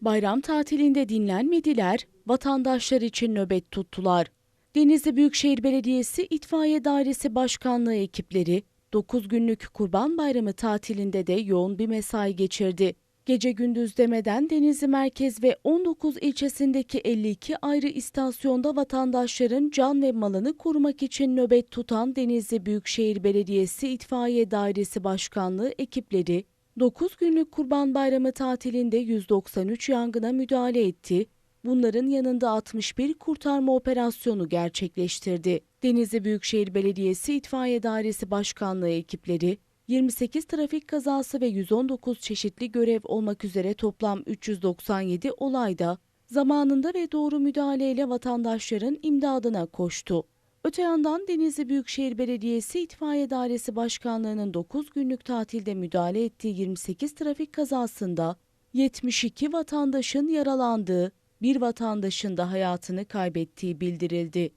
Bayram tatilinde dinlenmediler, vatandaşlar için nöbet tuttular. Denizli Büyükşehir Belediyesi İtfaiye Dairesi Başkanlığı ekipleri 9 günlük Kurban Bayramı tatilinde de yoğun bir mesai geçirdi. Gece gündüz demeden Denizli Merkez ve 19 ilçesindeki 52 ayrı istasyonda vatandaşların can ve malını korumak için nöbet tutan Denizli Büyükşehir Belediyesi İtfaiye Dairesi Başkanlığı ekipleri 9 günlük Kurban Bayramı tatilinde 193 yangına müdahale etti. Bunların yanında 61 kurtarma operasyonu gerçekleştirdi. Denizli Büyükşehir Belediyesi İtfaiye Dairesi Başkanlığı ekipleri 28 trafik kazası ve 119 çeşitli görev olmak üzere toplam 397 olayda zamanında ve doğru müdahaleyle vatandaşların imdadına koştu. Öte yandan Denizli Büyükşehir Belediyesi İtfaiye Dairesi Başkanlığı'nın 9 günlük tatilde müdahale ettiği 28 trafik kazasında 72 vatandaşın yaralandığı, bir vatandaşın da hayatını kaybettiği bildirildi.